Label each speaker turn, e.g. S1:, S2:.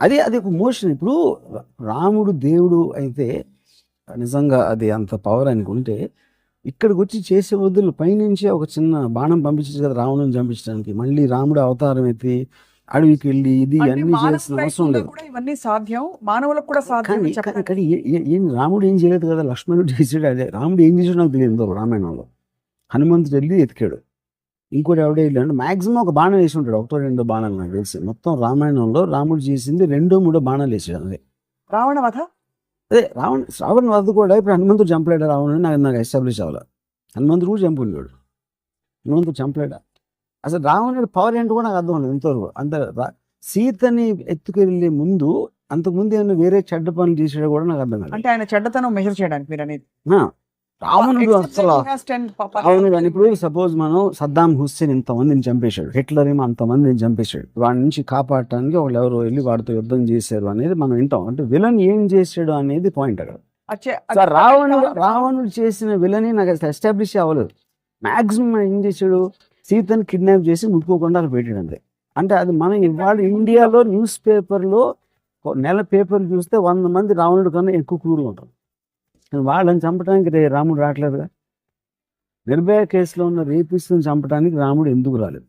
S1: అదే అది ఒక మోషన్ ఇప్పుడు రాముడు దేవుడు అయితే నిజంగా అది అంత పవర్ అనుకుంటే ఇక్కడికి వచ్చి చేసే వద్దులు పైనుంచి ఒక చిన్న బాణం పంపించచ్చు కదా రావణుని చంపించడానికి. మళ్ళీ రాముడు అవతారం ఎత్తి అడవికి వెళ్ళి ఇది అన్ని చేయాల్సిన అవసరం లేదు.
S2: ఇవన్నీ సాధ్యం. మానవులకు కూడా సాధ్యం
S1: కానీ ఏ- రాముడు ఏం చేయలేదు కదా? లక్ష్మణుడు చేసాడు. అదే రాముడు ఏం చేసాడు నాకు తెలియదు రామాయణంలో. హనుమంతుడు వెళ్ళి ఎతికాడు. ఇంకోటి ఎవడే వెళ్ళాడు. మాక్సిమం ఒక బాణం వేసి ఉంటాడు. ఒకటో రెండో బాణాలు నాకు తెలిసి. మొత్తం రామాయణంలో రాముడు చేసింది రెండో మూడో బాణాలు వేసాడు. అదే.
S2: రావణ వధ?
S1: అదే రావణ రావణ వద్ద కూడా ఇప్పుడు హనుమంతుడు చంపలేడు? రావణుని నాకు నాకు ఎస్టాబ్లిష్ అవ్వాలి. హనుమంతుడు కూడా చంపుండాడు హనుమంతుడు చంపలేడా? అసలు రావణుడి పవర్ ఏంటో కూడా నాకు అర్థం లేదు ఇంతవరకు. అంత సీతని ఎత్తుకెళ్ళే ముందు అంతకుముందు ఏమైనా వేరే చెడ్డ పనులు చేసాడో కూడా నాకు అర్థం కాలేదు.
S2: అంటే ఆయన చెడ్డతనం మెజర్ చేయడానికి మీరు అనేది
S1: రావణుడు అసలు
S2: he has 10 ప- ప-
S1: అవును కానీ ఇప్పుడు సపోజ్ మనం సద్దాం హుస్సేన్ ఇంతమందిని చంపేశాడు హిట్లర్ ఏమో అంతమందిని చంపేశాడు వాడి నుంచి కాపాడటానికి వాళ్ళు ఎవరో వెళ్ళి వాడితో యుద్ధం చేశారు అనేది మనం వింటాం. అంటే విలన్ ఏం చేశాడు అనేది పాయింట్ అక్కడ. రావణుడు రావణుడు చేసిన విలని నాకు అసలు ఎస్టాబ్లిష్ అవ్వలేదు. మాక్సిమం ఏం చేశాడు? సీతను కిడ్నాప్ చేసి ముట్టుకోకుండా పెట్టాడు అంతే. అంటే అది మనం ఇవాళ ఇండియాలో న్యూస్ పేపర్లో నెల పేపర్ చూస్తే వంద మంది రావణుడు కన్నా ఎక్కువ క్రూరుగా ఉంటారు. వాళ్ళని చంపడానికి రే- రాముడు రావట్లేదుగా. నిర్భయ కేసులో ఉన్న రేపిస్తుని చంపడానికి రాముడు ఎందుకు రాలేదు?